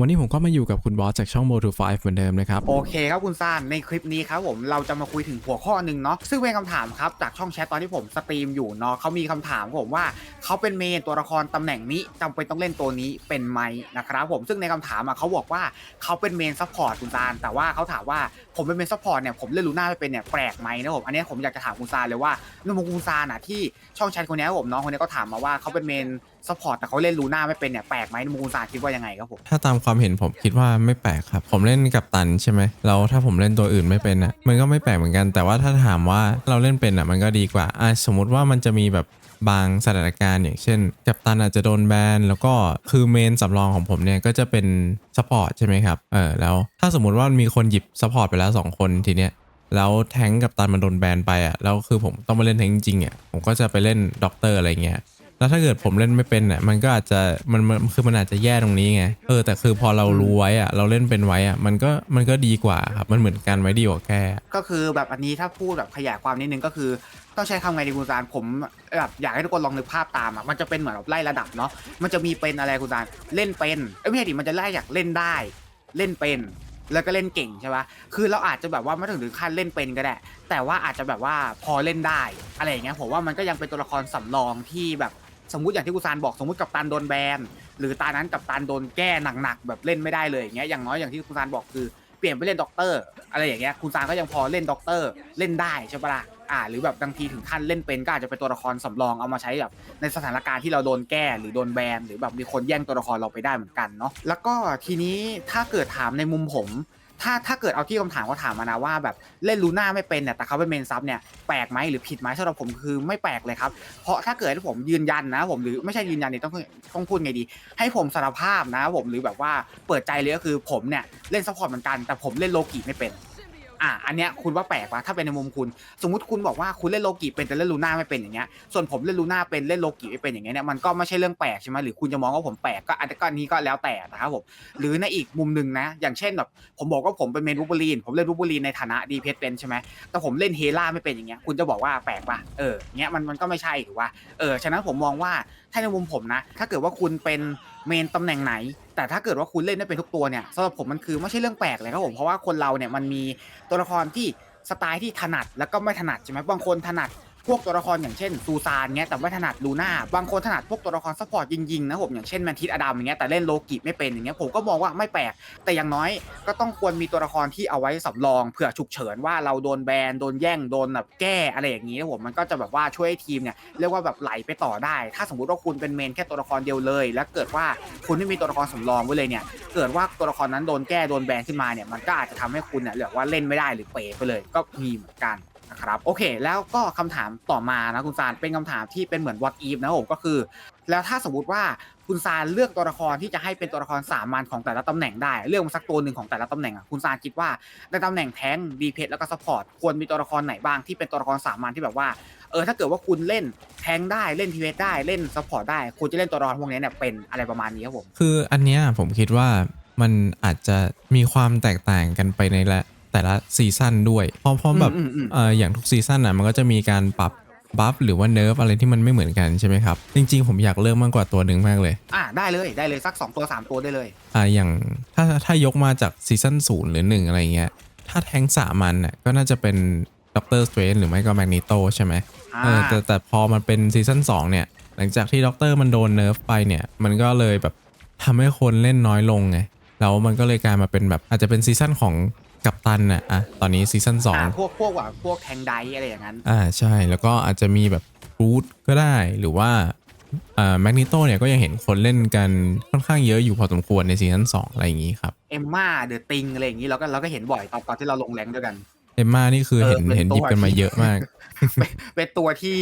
วันนี้ผมก็มาอยู่กับคุณบอสจากช่อง Mo to 5เหมือนเดิมนะครับ โอเคครับคุณซานในคลิปนี้ครับผมเราจะมาคุยถึงหัวข้อหนึ่งเนาะซึ่งเป็นคำถามครับจากช่องแชทตอนที่ผมสตรีมอยู่เนาะเขามีคำถามผมว่าเขาเป็นเมนตัวละครตำแหน่งนี้จำเป็นต้องเล่นตัวนี้เป็นไหมนะครับผมซึ่งในคำถามอะเขาบอกว่าเขาเป็นเมนซัพพอร์ตคุณซานแต่ว่าเขาถามว่าผมเป็นเมนซัพพอร์ตเนี่ยผมเล่นลูน่าไม่เป็นเนี่ยแปลกไหมนะผมอันนี้ผมอยากจะถามคุณซานเลยว่าในมุมคุณซานอะที่ช่องแชทคนนี้ครับผมน้องคนนี้ก็ถามมาว่าเขาเป็นเมน ซัพพอร์ตแต่เขาเล่นลูน่าไม่เป็นเนี่ยแปลกไหมมุมคุณซาคิดว่ายังไงครับผมถ้าตามความเห็นผมคิดว่าไม่แปลกครับ ผมเล่นกับตันใช่ไหมแล้วถ้าผมเล่นตัวอื่นไม่เป็นอะมันก็ไม่แปลกเหมือนกัน แต่ว่าถ้าถามว่าเราเล่นเป็นอะมันก็ดีกว่าอะสมมติว่ามันจะมีแบบบางสถานการณ์อย่างเช่น กับตันอาจจะโดนแบนแล้วก็คือเมนสำรองของผมเนี่ยก็จะเป็นซัพพอร์ตใช่ไหมครับเออแล้วถ้าสมมติว่ามีคนหยิบซัพพอร์ตไปแล้วสองคนทีเนี้ยแล้วแทงกับตันมันโดนแบนไปอะแล้วคือผมต้องมาเล่นแทงจริงๆอะผมก็จะไปเล่นด็อกเตอร์อะไรเงี้ย แล้วถ้าเกิดผมเล่นไม่เป็นอะมันก็อาจจะมันมันคือมันอาจจะแย่ตรงนี้ไงเออแต่คือพอเรารู้ไว้อะเราเล่นเป็นไว้อะมันก็มันก็ดีกว่าครับมันเหมือนกันไว้ดีกว่าแก้ก็คือแบบอันนี้ถ้าพูดแบบขยายความนิดนึงก็คือต้องใช้คำไงดีคุณซานผมแบบอยากให้ทุกคนลองนึกภาพตามอะมันจะเป็นเหมือนแบบไล่ระดับเนาะมันจะมีเป็นอะไรคุณซานเล่นเป็นเอ้ยไม่ใช่ดิมันจะไล่อยากเล่นได้ เล่นเป็นแล้วก็เล่นเก่งใช่ปะคือเราอาจจะแบบว่าไม่ถึงถึงขั้นเล่นเป็นก็ได้ แต่ว่าอาจจะแบบว่าพอเล่นได้ อะไรอย่างเงี้ยผมว่ามันก็ยังเป็นตัวละครสำรองที่แบบ สมมุติอย่างที่กุซานบอกสมมติกับตันโดนแบนหรือตานั้นกับตันโดนแก้หนักๆแบบเล่นไม่ได้เลยอย่างเงี้ยอย่างน้อยอย่างที่กุซานบอกคือเปลี่ยนไปเล่นด็อกเตอร์อะไรอย่างเงี้ยคุณซานก็ยังพอเล่นด็อกเตอร์เล่นได้ใช่ปะล่ะอ่า หรือแบบบางทีถึงขั้นเล่นเป็นก็อาจจะเป็นตัวละครสำรองเอามาใช้แบบในสถานการณ์ที่เราโดนแก้หรือโดนแบนหรือแบบมีคนแย่งตัวละครเราไปได้เหมือนกันเนาะแล้วก็ทีนี้ถ้าเกิดถามในมุมผม ถ้าถ้าเกิดเอาที่คำถามเขาถามมานะว่าแบบเล่นลูน่าไม่เป็นเนี่ยแต่เขาเป็นเมนซับเนี่ยแปลกไหมหรือผิดไหมสำหรับผมคือไม่แปลกเลยครับ เพราะถ้าเกิดให้ผมยืนยันนะผมหรือไม่ใช่ยืนยันเนี่ยต้องต้องพูดไงดี ให้ผมสารภาพนะผมหรือแบบว่าเปิดใจเลยก็คือผมเนี่ยเล่นซัพพอร์ตเหมือนกันแต่ผมเล่นโลกิไม่เป็น อะอันเนี้ยคุณว่าแปลกปะถ้าเป็นในมุมคุณ สมมติคุณบอกว่าคุณเล่นโลกิเป็นแต่เล่นลูน่าไม่เป็นอย่างเงี้ยส่วนผมเล่นลูน่าเป็นเล่นโลกิไม่เป็นอย่างเงี้ยเนี่ยมันก็ไม่ใช่เรื่องแปลกใช่ไหมหรือคุณจะมองว่าผมแปลกก็อันก็อันนี้ก็แล้วแต่นะครับผมหรือในอีกมุมหนึ่งนะ อย่างเช่นแบบผมบอกว่าผมเป็นเมนวูบูลีนผมเล่นวูบูลีนในฐานะดีเพสเป็นใช่ไหมแต่ผมเล่นเฮล่าไม่เป็นอย่างเงี้ยคุณจะบอกว่าแปลกปะเออเงี้ยมันมันก็ไม่ใช่ถูกป่ะเออฉะนั้นผมมองว่าถ้าในมุมผมนะ ถ้าเกิดว่าคุณเป็น เมนตำแหน่งไหน แต่ถ้าเกิดว่าคุณเล่นได้เป็นทุกตัวเนี่ยสำหรับผมมันคือไม่ใช่เรื่องแปลกเลยครับผมเพราะว่าคนเราเนี่ยมันมีตัวละครที่สไตล์ที่ถนัดแล้วก็ไม่ถนัดใช่ไหมบางคนถนัด พวกตัวละครอย่างเช่นซูซานเงี้ยแต่ไม่ถนัดลูน่าบางคนถนัดพวกตัวละครซัพพอร์ตยิงๆนะผมอย่างเช่นแมนทิสอดัมอย่างเงี้ยแต่เล่นโลกิไม่เป็นอย่างเงี้ยผมก็มองว่าไม่แปลก แต่อย่างน้อยก็ต้องควรมีตัวละครที่เอาไว้สำรองเผื่อฉุกเฉินว่าเราโดนแบนโดนแย่งโดนแบบแก้อะไรอย่างนี้นะผมมันก็จะแบบว่าช่วยให้ทีมเนี่ยเรียกว่าแบบไหลไปต่อได้ ถ้าสมมติว่าคุณเป็นเมนแค่ตัวละครเดียวเลย แล้วเกิดว่าคุณไม่มีตัวละครสำรองไว้เลยเนี่ยเกิดว่าตัวละครนั้นโดนแก้โดนแบนขึ้นมาเนี่ยมันก็อาจจะทำให้คุณเนี่ยเรียกว่าเล่นไม่ได้หรือเป๋ไปเลยก็มีเหมือนกัน นะครับโอเค แล้วก็คำถามต่อมานะคุณซานเป็นคำถามที่เป็นเหมือน what if นะผมก็คือ แล้วถ้าสมมติว่าคุณซานเลือกตัวละครที่จะให้เป็นตัวละครสามัญของแต่ละตำแหน่งได้เลือกมาสักตัวหนึ่งของแต่ละตำแหน่งอะคุณซานคิดว่าในตำแหน่งแทงดีเพแล้วก็ซัพพอร์ตควรมีตัวละครไหนบ้างที่เป็นตัวละครสามัญที่แบบว่าเออถ้าเกิดว่าคุณเล่นแทงได้เล่นทีเวได้เล่นซัพพอร์ตได้คุณจะเล่นตัวละครพวกนี้เนี่ยเป็นอะไรประมาณนี้ครับผมคืออันเนี้ยผมคิดว่ามันอาจจะมีความแตกต่างกันไปในละ แต่ละซีซั่นด้วยเพราะเพราะแบบอืมอืมอืมเอออย่างทุกซีซั่นอะมันก็จะมีการปรับบัฟหรือว่าเนิร์ฟอะไรที่มันไม่เหมือนกันใช่ไหมครับ จริง ๆ ผมอยากเริ่มมากกว่าตัวหนึ่งมากเลย อ่าได้เลยได้เลยสักสองตัวสามตัวได้เลย อ่าอย่างถ้าถ้ายกมาจากซีซั่นศูนย์หรือหนึ่งอะไรเงี้ย ถ้าแทงสามันน่ะก็น่าจะเป็นด็อกเตอร์สเตรนหรือไม่ก็แมกนีโตใช่ไหมอ่าเออแต่แต่พอมันเป็นซีซั่น2เนี่ย หลังจากที่ด็อกเตอร์มันโดนเนิร์ฟไปเนี่ย มันก็เลยแบบทำให้คนเล่นน้อยลงไงแล้วมันก็เลยกลายมาเป็นแบบอาจจะเป็นซีซั่นของ กัปตันน่ะอะตอนนี้ซีซั่นอ่า2พวกพวกว่าพวกแทงไดอะไรอย่างนั้นอ่าใช่แล้วก็อาจจะมีแบบรูทก็ได้หรือว่าอ่าแมกนีโตเนี่ยก็ยังเห็นคนเล่นกันค่อนข้างเยอะอยู่พอสมควรในซีซั่น2อะไรอย่างนี้ครับเอมมาเดอะติงอะไรอย่างนี้เราก็เราก็เห็นบ่อยตอนตอนที่เราลงแรงด้วยกันเอมมานี่คือเห็นเออเป็นเห็นหยิบตัวกันมาที่เยอะมากเป็นเป็นตัวที่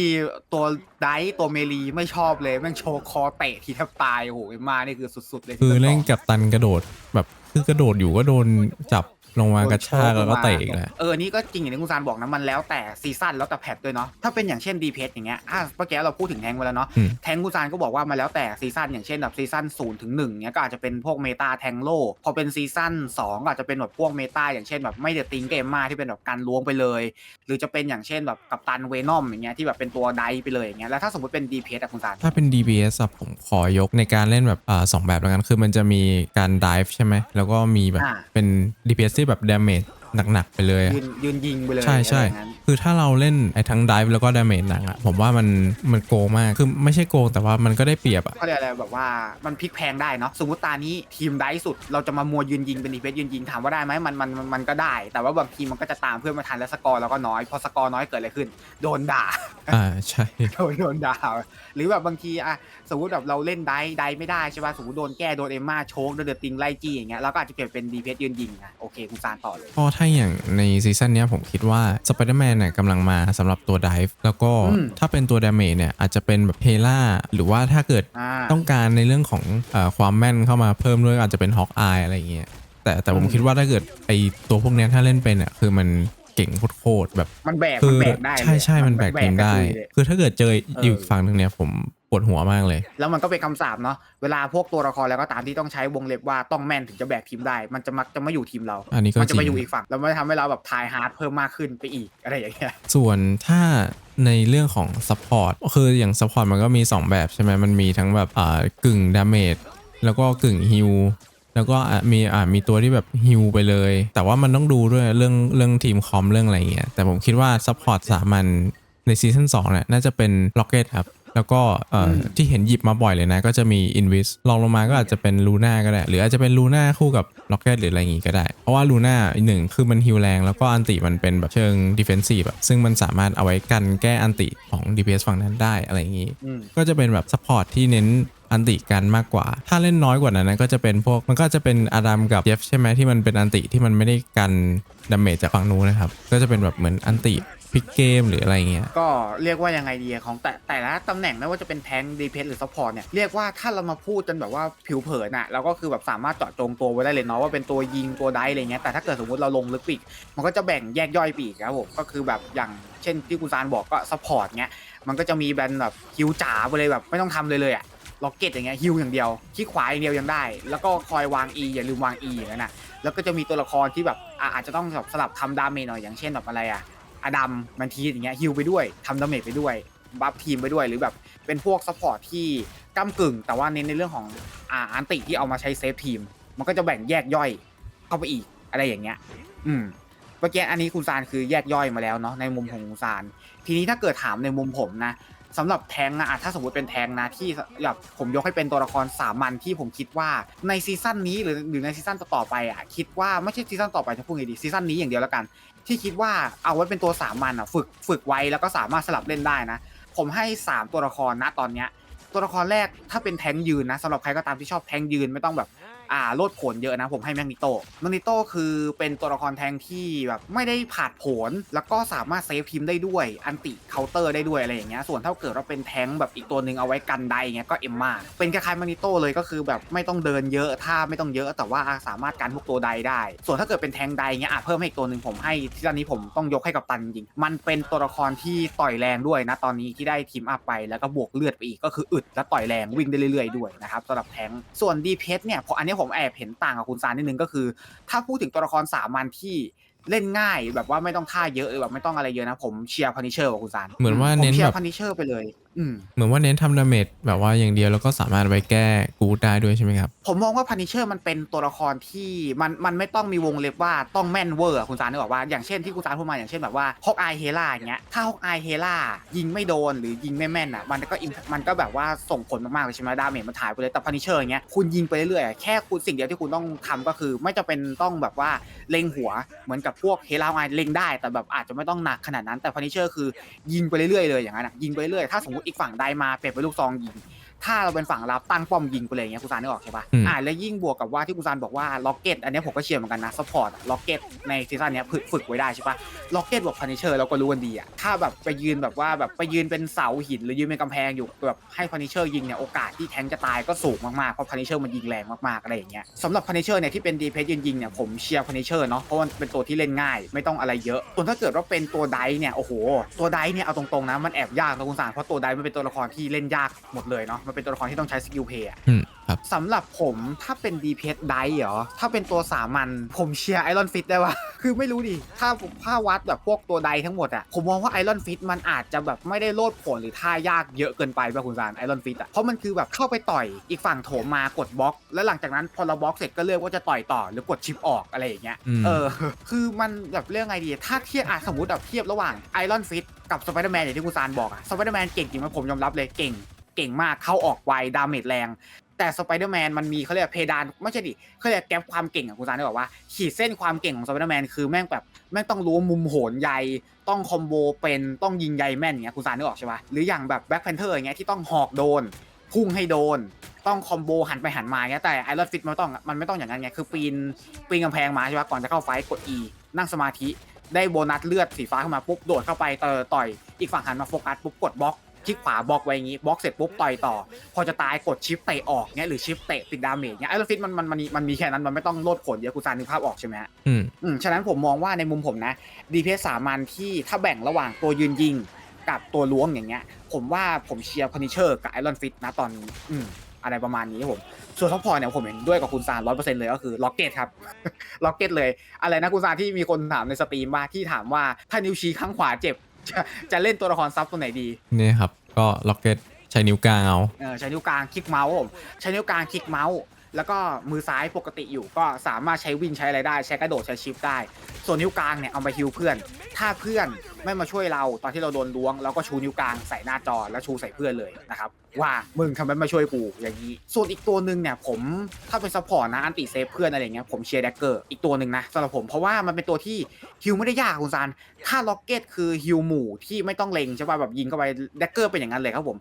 ตัวไดท์ตัวเมลีไม่ชอบเลยแม่งโชว์คอเตะทีแทบตายโอ้โหเอมมานี่คือสุดๆเลยคือที่เล่นต่อกับตันกระโดดแบบคือกระโดดอยู่ก็โดนจับ ลงมากระชากโดนโชแล้วก็มาเตะอีกแล้วเออนี่ก็จริงอย่างที่คุณซานบอกนะมันแล้วแต่ซีซั่นแล้วแต่แพทด้วยเนาะถ้าเป็นอย่างเช่นดีเพอย่างเงี้ยอะเมื่อกี้เราพูดถึงแทงค์ไปแล้วเนาะอืมแทงค์คุณซานก็บอกว่ามันแล้วแต่ซีซั่นอย่างเช่นแบบซีซั่นศูนย์ถึงหนึ่งเนี้ยก็อาจจะเป็นพวกเมตาแทงโลพอเป็นซีซั่นสองก็อาจจะเป็นแบบพวกเมตาอย่างเช่นแบบไม่เดติงเกมมาที่เป็นแบบการล้วงไปเลย หรือจะเป็นอย่างเช่นแบบกัปตันเวนอมอย่างเงี้ยที่แบบเป็นตัวไดไปเลยอย่างเงี้ยแล้วถ้าสมมติเป็นดีเพอะคุณซานถ้าเป็น DBS อะผมขอยกในการเล่นแบบอ่าสองแบบแล้วกันคือมันจะมีการ dive ใช่ไหมแล้วก็มีแบบอ่าเป็น DBS ที่แบบ damage หนักๆไปเลยอะยืนยืนยิงไปเลยใช่ใช่อะไรอย่างนั้นคือถ้าเราเล่นไอ้ทั้ง dive แล้วก็ damage หนักอะผมว่ามันมันโกงมากคือไม่ใช่โกงแต่ว่ามันก็ได้เปรียบอะ เขาเรียกอะไรแบบว่ามันพลิกแพลงได้เนาะสมมติตานี้ทีมได้สุด เราจะมามัวยืนยิงเป็นดีเฟสยืนยิงถามว่าได้ไหมมันมันมันมันก็ได้ แต่ว่าบางทีมันก็จะตามเพื่อนมาทันแล้วสกอร์เราก็น้อยพอสกอร์น้อยเกิดอะไรขึ้น โดนด่า อ่าใช่ โดนโดนด่าหรือแบบบางทีอะสมมติแบบเราเล่นได้ได้ไม่ได้ใช่ป่ะสมมติโดนแก้โดนเอมมาโชกโดนเดือดติงไล่จี้อย่างเงี้ยเราก็อาจจะเปลี่ยนเป็นดีเฟสยืนยิงนะโอเคคุณซานต่อเลยเพราะถ้าอย่างในซีซั่นเนี้ยผมคิดว่า Spider-Man เนี่ยกำลังมาสำหรับตัว dive แล้วก็อืมถ้าเป็นตัว damage เนี่ยอาจจะเป็นแบบเ e ล่าหรือว่าถ้าเกิดอ่าต้องการในเรื่องของเออความแม่นเข้ามาเพิ่มด้วยอาจจะเป็นฮอกอายอะไรอย่างเงี้ยแต่แต่ผมอืมคิดว่าถ้าเกิดไอตัวพวกเนี้ยถ้าเล่นเป็นอะคือมันเก่งโคตรๆแบบมันแบกคืมันอแบกได้เลยใช่ใช่มันแบกทีมได้กระจุยเลยคือถ้าเกิดเจอเออออยู่อีกฝั่งหนึ่งเนี่ยผม ปวดหัวมากเลย แล้วมันก็เป็นคำสาปเนาะเวลาพวกตัวละครแล้วก็ตามที่ต้องใช้วงเล็บว่าต้องแม่นถึงจะแบกทีมได้ มันจะมักจะไม่อยู่ทีมเรา อันนี้ก็มันจะไปจริงอยู่อีกฝั่งแล้วมันจะทำให้เราแบบทายฮาร์ดเพิ่มมากขึ้นไปอีกอะไรอย่างเงี้ยส่วนถ้าในเรื่องของซัพพอร์ตคืออย่างซัพพอร์ตมันก็มี 2 แบบใช่ไหมมันมีทั้งแบบอ่ากึ่งดาเมจแล้วก็กึ่งฮิลแล้วก็อะมีอ่ามีตัวที่แบบฮิลไปเลย แต่ว่ามันต้องดูด้วยเรื่องเรื่องทีมคอมเรื่องอะไรเงี้ยแต่ผมคิดว่าซัพพอร์ตสามัญในซีซั่น2เนี่ยน่าจะเป็นล็อกเก็ตครับ แล้วก็เอ่ออมที่เห็นหยิบมาบ่อยเลยนะ ก็จะมี Invis ลองลงมาก็อาจจะเป็นลูน่าก็ได้ หรืออาจจะเป็นลูน่าคู่กับล็อกเก็ตหรืออะไรอย่างงี้ก็ได้ เพราะว่าลูน่าหนึ่งคือมันฮิลแรง แล้วก็อันติมันเป็นแบบเชิงดิเฟนซีฟแบบซึ่งมันสามารถเอาไว้กันแก้อันติของ DPS ฝั่งนั้นได้อะไรอย่างงี้อืมก็จะเป็นแบบซัพพอร์ตที่เน้น อันติกันมากกว่า ถ้าเล่นน้อยกว่านั้นก็จะเป็นพวกมันก็จะเป็นอาดัมกับเจฟใช่ไหมที่มันเป็นอันติที่มันไม่ได้กันดาเมจจากฝั่งนู้นนะครับ ก็จะเป็นแบบเหมือนอันติพิกเกมหรืออะไรเงี้ย ก็เรียกว่ายังไงดีของแต่แต่ละตำแหน่งไม่ว่าจะเป็นแทงดีเพสหรือซัพพอร์ตเนี่ยเรียกว่าถ้าเรามาพูดจนแบบว่าผิวเผินอะเราก็คือแบบสามารถเจาะจงตัวไว้ได้เลยเนาะว่าเป็นตัวยิงตัวได้อะไรเงี้ยแต่ถ้าเกิดสมมติเราลงลึกปีกมันก็จะแบ่งแยกย่อยปีกครับผมก็คือแบบอย่างเช่นที่คุณซานบอกก็ซัพพอร์ตเงี้ยมันก็จะมีแบนแบบฮิวจ๋าไปเลยแบบไม่ต้องทำเลยเลยอะ ล็อกเก็ตอย่างเงี้ยฮิวอย่างเดียวที่ขวาอย่างเดียวยังได้ แล้วก็คอยวาง E อย่าลืมวาง E อย่างนั้นนะแล้วก็จะมีตัวละครที่แบบอะอาจจะต้องแบบสลับทำดาเมจหน่อยอย่างเช่นแบบอะไรอะอดัมมันทีอย่างเงี้ยฮิลไปด้วยทำดาเมจไปด้วยบัฟทีมไปด้วยหรือแบบเป็นพวกซัพพอร์ตที่ก้ากึ่ง แต่ว่าเน้นในเรื่องของอ่าอันติที่เอามาใช้เซฟทีม มันก็จะแบ่งแยกย่อยเข้าไปอีกอะไรอย่างเงี้ย อืมเมื่อกี้อันนี้คุณซานคือแยกย่อยมาแล้วเนาะในมุมของคุณซาน ทีนี้ถ้าเกิดถามในมุมผมนะ สำหรับแทงนะอะถ้าสมมติเป็นแทงนะที่แบบผมยกให้เป็นตัวละครสามัญที่ผมคิดว่าในซีซั่นนี้หรือหรือในซีซั่นต่อๆไปอะคิดว่าไม่ใช่ซีซั่นต่อไปจะพูดไงดีซีซั่นนี้อย่างเดียวแล้วกัน ที่คิดว่าเอาไว้เป็นตัวสามัญอะฝึกฝึกไว้แล้วก็สามารถสลับเล่นได้นะ ผมให้ 3 ตัวละครนะตอนเนี้ยตัวละครแรกถ้าเป็นแทงยืนนะสำหรับใครก็ตามที่ชอบแทงยืนไม่ต้องแบบ อ่าโลดผนเยอะนะผมให้แมกนิโตแมกนิโตคือเป็นตัวละครแทงที่แบบไม่ได้ผาดผนแล้วก็สามารถเซฟทีมได้ด้วย อันติเคาน์เตอร์ได้ด้วยอะไรอย่างเงี้ยส่วนถ้าเกิดว่าเป็นแทงแบบอีกตัวหนึ่งเอาไว้กันไดอย่างเงี้ยก็เอ็มมาเป็นคล้ายๆแมกนิโตเลยก็คือแบบไม่ต้องเดินเยอะถ้าไม่ต้องเยอะ แต่ว่าสามารถกันพวกตัวใดได้ ส่วนถ้าเกิดเป็นแทงใดเงี้ยอะเพิ่มให้อีกตัวหนึ่งผมให้ที่ตอนนี้ผมต้องยกให้กับตันจริงมันเป็นตัวละครที่ต่อยแรงด้วยนะตอนนี้ที่ได้ทีมอัพไปแล้วก็บวกเลือดไปอีกก็คืออึดและต่อยแรงวิ่งได้เรื่อยๆด้วยนะครับสำหรับแทงส่วนดีเพสเนี่ยพออันนี้ผมแอบเห็นต่างกับคุณซานนิดนึงก็คือ ถ้าพูดถึงตัวละครสามัญที่เล่นง่ายแบบว่าไม่ต้องท่าเยอะหรือแบบไม่ต้องอะไรเยอะนะผมเชียร์พันิเชอร์กับคุณซานเหมือนว่าผมเน้นเชียแบบ ร์พันิเชอร์ไปเลยอืม เหมือนว่าเน้นทำดาเมจแบบว่าอย่างเดียวแล้วก็สามารถไปแก้กูดได้ด้วยใช่ไหมครับ ผมมองว่าพันิเชอร์มันเป็นตัวละครที่มันมันไม่ต้องมีวงเล็บว่าต้องแม่นเวอร์อะคุณซานนึกออกว่าอย่างเช่นที่คุณซานพูดมาอย่างเช่นแบบว่าฮอกอายเฮล่าอย่างเงี้ยถ้าฮอกอายเฮล่ายิงไม่โดนหรือยิงไม่แม่นอะมันก็ impact มันก็แบบว่าส่งผลมากๆเลยใช่ไหมดาเมจมันถ่ายไปเลยแต่พันิเชอร์อย่างเงี้ยคุณยิงไปเรื่อยๆอะแค่คุณสิ่งเดียวที่คุณต้องทำก็คือ ไม่จะเป็นต้องแบบว่าเล็งหัวเหมือนกับพวกเฮล่าไงเล็งได้ แต่แบบอาจจะไม่ต้องหนักขนาดนั้นแต่พันิเชอร์คือยิงไปเรื่อยๆเลยอย่างนั้นอะยิงไปเรื่อยถ้าสมมติอีกฝั่งได้มาเปลี่ยนเป็นลูกซองยิง ถ้าเราเป็นฝั่งรับตั้งป้อมยิงไปเลยอย่างเงี้ยคุณซานนึกออกใช่ปะอืม อ่าแล้วยิ่งบวกกับว่าที่คุณซานบอกว่าล็อกเก็ตอันเนี้ยผมก็เชียร์เหมือนกันนะซัพพอร์ตล็อกเก็ตในซีซั่นเนี้ยฝึกฝึกไว้ได้ใช่ปะล็อกเก็ตบวกพันิเชอร์เราก็รู้กันดีอะถ้าแบบไปยืนแบบว่าแบบไปยืนเป็นเสาหินหรือยืนเป็นกำแพงอยู่แบบให้พันิเชอร์ยิงเนี่ยโอกาสที่แทงค์จะตายก็สูงมากๆเพราะพันิเชอร์มันยิงแรงมากๆอะไรอย่างเงี้ยสำหรับพันิเชอร์เนี่ยที่เป็นดีเพสยิงยิงๆเนี่ยผมเชียร์พันิเชอร์เนาะเพราะมันเป็นตัวที่เล่นง่าย ไม่ต้องอะไรเยอะส่วนถ้าเกิดว่าเป็นตัวไดเนี่ยโอ้โหตัวไดเนี่ยเอาตรงๆนะมันแอบยากนะคุณสารเพราะตัวไดมันเป็นตัวละครที่เล่นยากหมดเลยเนาะมันเป็นตัวละครที่ต้องใช้สกิลเพย์อะอืมครับ สำหรับผมถ้าเป็น DPS ไดเหรอ ถ้าเป็นตัวสามัญผมเชียร์ไอรอนฟิตได้ว่าคือไม่รู้ดิ ถ้าถ้าวัดแบบพวกตัวไดทั้งหมดอะผมมองว่าไอรอนฟิตมันอาจจะแบบไม่ได้โลดผลหรือท่ายากเยอะเกินไปป่ะคุณสารไอรอนฟิตอะเพราะมันคือแบบเข้าไปต่อยอีกฝั่งโถมมากดบล็อก แล้วหลังจากนั้นพอเราบล็อกเสร็จก็เลือกว่าจะต่อยต่อหรือกดชิปออกอะไรอย่างเงี้ย อืม เออ คือมันแบบเรื่องไงดี ถ้าเทียบอะสมมติแบบเทียบระหว่างไอรอนฟิตกับสไปเดอร์แมนอย่างที่คุณซานบอกอะสไปเดอร์แมนเก่งจริงไหมผมยอมรับเลยเก่ง เก่งมากเข้าออกไวดาเมจแรง แต่สไปเดอร์แมนมันมีเขาเรียกเพดานไม่ใช่ดิเขาเรียกแกลบความเก่งอะคุณซานได้บอกว่า ขีดเส้นความเก่งของสไปเดอร์แมนคือแม่งแบบแม่งต้องรู้มุมโหนใยต้องคอมโบเป็นต้องยิงใยแม่นอย่างเงี้ยคุณซานนึกออกใช่ปะหรืออย่างแบบแบ็คแพนเทอร์อย่างเงี้ยที่ต้องหอกโดนพุ่งให้โดนต้องคอมโบหันไปหันมาเงี้ยแต่ไอรอนฟิตมันต้องมันไม่ต้องอย่างนั้นไงคือปีนปีนกำแพงมาใช่ปะก่อนจะเข้าไฟกด E นั่งสมาธิได้โบนัสเลือดสีฟ้าขึ้นมาปุ๊บโดดเข้าไปต่อต่อยอีกฝั่งหันมาโฟกัสปุ๊บกดบล็อก คลิกขวาบล็อกไว้อย่างงี้บล็อกเสร็จปุ๊บต่อยต่อ พอจะตายกดชิปเตะออกเงี้ยหรือชิปเตะติดดาเมจเงี้ยไอรอนฟิตมันมันมันมีมันมีแค่นั้นมันไม่ต้องโลดผลเยอะกูซานนึกภาพออกใช่ไหมฮะอืมอืมฉะนั้นผมมองว่าในมุมผมนะ DPS สามัญที่ถ้าแบ่งระหว่างตัวยืนยิงกับตัวล้วงอย่างเงี้ย ผมว่าผมเชียร์พ n นิเชอร์กับไอรอนฟิตนะตอนนี้อืมอะไรประมาณนี้ครับผม ส่วนซัพพอร์ตเนี่ยผมเห็นด้วยกับคุณซานร้อยเปอร์เซ็นต์เลยก็คือล็อกเก็ตครับ ล็อกเก็ตเลย อะไรนะคุณซานที่มีคนถามในสตรีมว่าที่ถามว่าถ้านิ้วชี้ข้างขวาเจ็บ จะจะเล่นตัวละครซับตัวไหนดีนี่ครับ ก็ล็อกเก็ตใช้นิ้วกลางเอา เออใช้นิ้วกลางคลิกเมาส์ครับผมใช้นิ้วกลางคลิกเมาส์ แล้วก็มือซ้ายปกติอยู่ก็สามารถใช้วิ่งใช้อะไรได้ ใช้กระโดดใช้ชิปได้ ส่วนนิ้วกลางเนี่ยเอาไปฮิวเพื่อน ถ้าเพื่อนไม่มาช่วยเราตอนที่เราโดนล้วงเราก็ชูนิ้วกลางใส่หน้าจอแล้วชูใส่เพื่อนเลยนะครับว่ามึงทำไมไม่มาช่วยกูอย่างนี้ ส่วนอีกตัวหนึ่งเนี่ยผมถ้าเป็นซัพพอร์ตนะอันติเซฟเพื่อนอะไรเงี้ยผมเชียร์แดกเกอร์อีกตัวหนึ่งนะสำหรับผมเพราะว่ามันเป็นตัวที่ฮิวไม่ได้ยากคุณซานถ้าล็อกเก็ตคือฮิวหมู่ที่ไม่ต้องเล็งใช่ป่ะแบบยิงเข้าไปแดกเกอร์เป็นอย่างนั้นเลยครับผม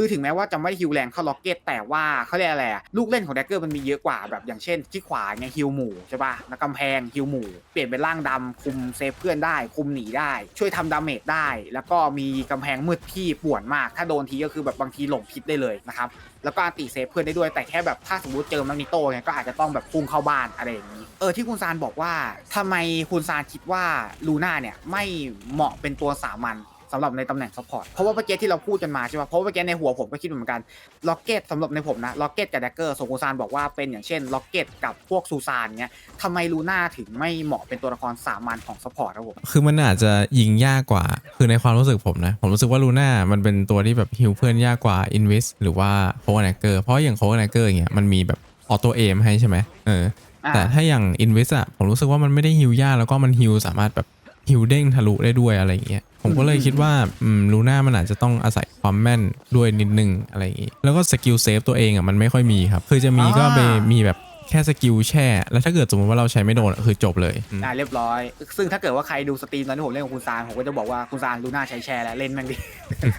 คือถึงแม้ว่าจะไม่ได้ฮิวแรงเท่าล็อกเก็ตแต่ว่าเขาเรียกอะไรอะลูกเล่นของแดกเกอร์มันมีเยอะกว่าแบบอย่างเช่นที่ขวาเนี่ยฮิวหมู่ใช่ป่ะแล้วกำแพงฮิวหมู่เปลี่ยนเป็นร่างดำคุมเซฟเพื่อนได้ คุมหนีได้ ช่วยทำดาเมจได้ แล้วก็มีกำแพงมืดที่ป่วนมาก ถ้าโดนทีก็คือแบบบางทีหลงพิษได้เลยนะครับแล้วก็อันติเซฟเพื่อนได้ด้วยแต่แค่แบบถ้าสมมติเจอแมกนิโตไงก็อาจจะต้องแบบพุ่งเข้าบ้านอะไรอย่างนี้เออที่คุณซานบอกว่าทำไมคุณซานคิดว่าลูน่าเนี่ยไม่เหมาะเป็นตัวสามัญ สำหรับในตำแหน่งซัพพอร์ตเพราะว่าเมื่อกี้ที่เราพูดกันมาใช่ป่ะเพราะว่าเมื่อกี้ในหัวผมก็คิดเหมือนกันล็อกเก็ตสำหรับในผมนะล็อกเก็ตกับแดกเกอร์โซกูซานบอกว่าเป็นอย่างเช่นล็อกเก็ตกับพวกซูซานเงี้ยทำไมลูน่าถึงไม่เหมาะเป็นตัวละครสามัญของซัพพอร์ตครับผมคือมันอาจจะยิงยากกว่า คือในความรู้สึกผมนะ ผมรู้สึกว่าลูน่ามันเป็นตัวที่แบบฮิวเพื่อนยากกว่าอินวิสหรือว่าโคเวอร์แนเกอร์เพราะอย่างโคเวอร์แนเกอร์อย่างเงี้ยมันมีแบบออโตเอมให้ใช่ไหมเอออ่าแต่ถ้าอย่างอินวิสอะผมรู้สึกว่ามันไม่ได้ฮิวยากแล้วก็มันฮิวสามารถแบบฮิวเด้งทะลุได้ด้วยอะไรอย่างเงี้ย ผมก็เลยคิดว่าอืมลูน่ามันอาจจะต้องอาศัยความแม่นด้วยนิดนึงอะไรอย่างงี้แล้วก็สกิลเซฟตัวเองอะมันไม่ค่อยมีครับ คือจะมีก็ไปมีแบบแค่สกิลแช่ แล้วถ้าเกิดสมมติว่าเราใช้ไม่โดนอะคือจบเลยอืมอ่าเรียบร้อย ซึ่งถ้าเกิดว่าใครดูสตรีมตอนที่ผมเล่นกับคุณซานผมก็จะบอกว่าคุณซานลูน่าใช้แชร์แล้วเล่นแม่งดิ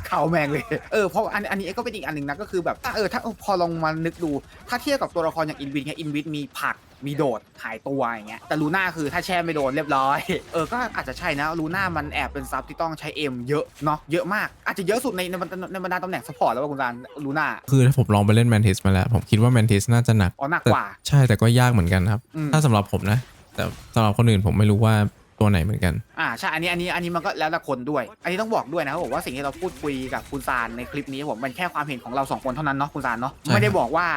เข้าแม่งเลยเออเพราะอันอันนี้ก็เป็นอีกอันหนึ่งนะก็คือแบบถ้าเออถ้าพอลองมานึกดูถ้าเทียบกับตัวละครอย่างอินวินเนี่ยอินวินมีผลัก มีโดดหายตัวอย่างเงี้ยแต่ลูน่าคือถ้าแช่ไม่โดนเรียบร้อย เออก็อาจจะใช่นะลูน่ามันแอบเป็นซับที่ต้องใช้เอ็มเยอะเนาะเยอะมากอาจจะเยอะสุดในในบรรดาในบรรดาตำแหน่งซัพพอร์ตแล้วว่าคุณซานลูน่า คือถ้าผมลองไปเล่นแมนทิสมาแล้ว ผมคิดว่าแมนทิสน่าจะหนักอ๋อหนักแต่กว่า ใช่แต่ก็ยากเหมือนกันครับ อืม ถ้าสำหรับผมนะ แต่สำหรับคนอื่นผมไม่รู้ว่าตัวไหนเหมือนกัน อ่าใช่อันนี้อันนี้อันนี้มันก็แล้วแต่คนด้วย อันนี้ต้องบอกด้วยนะครับผมว่าสิ่งที่เราพูดคุยกับคุณซานในคลิปนี้ผมมันแค่ความเห็นของเราสองคนเท่านั้นเนาะคุณซานเนาะใช่ไม่ได้บอกว่า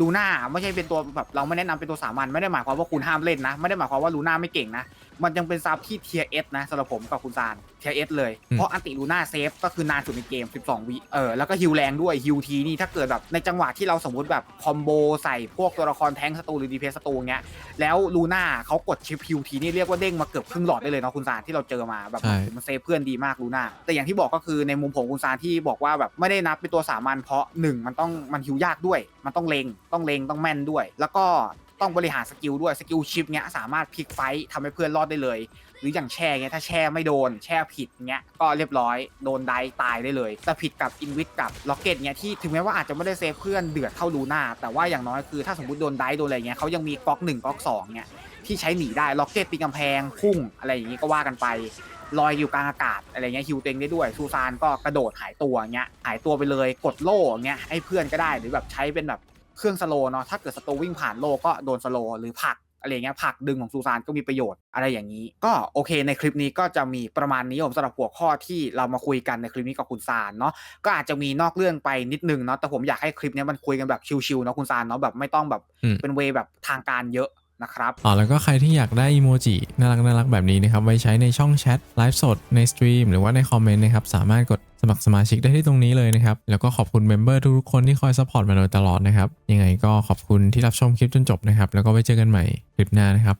ลูน่าไม่ใช่เป็นตัวแบบเราไม่แนะนำเป็นตัวสามัญไม่ได้หมายความว่าคุณห้ามเล่นนะ ไม่ได้หมายความว่าลูน่าไม่เก่งนะ มันยังเป็นซับที่เทียเอสนะสำหรับผมกับคุณซานเทียเอสเลยเพราะอันติลูน่าเซฟก็คือนานสุดในเกม 12 วิเออแล้วก็ฮิวแรงด้วยฮิวทีนี่ถ้าเกิดแบบในจังหวะที่เราสมมติแบบคอมโบใส่พวกตัวละครแท้งศัตรูหรือดีเพสศัตรูเงี้ยแล้วลูน่าเขากดชิปฮิวทีนี่เรียกว่าเด้งมาเกือบครึ่งหลอดได้เลยเนาะคุณซานที่เราเจอมาแบบใช่ มันเซฟเพื่อนดีมากลูน่าแต่อย่างที่บอกก็คือในมุมผมคุณซานที่บอกว่าแบบไม่ได้นับเป็นตัวสามัญเพราะหนึ่งมันต้องมันฮิวยากด้วย มันต้องเลงต้องเลงต้องแม่นด้วย แล้วก็ ต้องบริหารสกิลด้วยสกิลชิปเนี้ยสามารถพลิกไฟท์ทำให้เพื่อนรอดได้เลย หรืออย่างแช่เงี้ยถ้าแช่ไม่โดนแช่ผิดเงี้ยก็เรียบร้อยโดนได้ตายได้เลยแต่ผิดกับอินวิทกับล็อกเก็ตเงี้ยที่ถึงแม้ว่าอาจจะไม่ได้เซฟเพื่อนเดือดเท่าลูน่าแต่ว่าอย่างน้อยคือถ้าสมมติโดนได้โดนอะไรเงี้ยเขายังมีก๊อกหนึ่งก๊อกสองเงี้ยที่ใช้หนีได้ล็อกเก็ตปีนกำแพงพุ่งอะไรอย่างงี้ก็ว่ากันไปลอยอยู่กลางอากาศอะไรเงี้ยฮิวเต็งได้ด้วยซูซานก็กระโดดหายตัวเงี้ยหายตัวไปเลยกดโล่เงี้ยให้เพื่อนก็ได้หรือแบบใช้เป็นแบบ เครื่องสโลว์เนาะถ้าเกิดสโตวิ่งผ่านโล่ก็โดนสโลว์หรือผลักอะไรเงี้ยผลักดึงของซูซานก็มีประโยชน์อะไรอย่างนี้ ก็โอเคในคลิปนี้ก็จะมีประมาณนี้ผมสำหรับหัวข้อที่เรามาคุยกันในคลิปนี้กับคุณซานเนาะก็อาจจะมีนอกเรื่องไปนิดนึงเนาะแต่ผมอยากให้คลิปเนี้ยมันคุยกันแบบชิวๆเนาะคุณซานเนาะแบบไม่ต้องแบบอืมเป็นเวย์แบบทางการเยอะ นะครับอ๋อแล้วก็ใครที่อยากได้อีโมจิน่ารักน่ารักแบบนี้นะครับไว้ใช้ในช่องแชทไลฟ์สดในสตรีมหรือว่าในคอมเมนต์นะครับสามารถกดสมัครสมาชิกได้ที่ตรงนี้เลยนะครับ แล้วก็ขอบคุณเมมเบอร์ทุกๆคนที่คอยซัพพอร์ตมาโดยตลอดนะครับ ยังไงก็ขอบคุณที่รับชมคลิปจนจบนะครับ แล้วก็ไว้เจอกันใหม่คลิปหน้านะครับ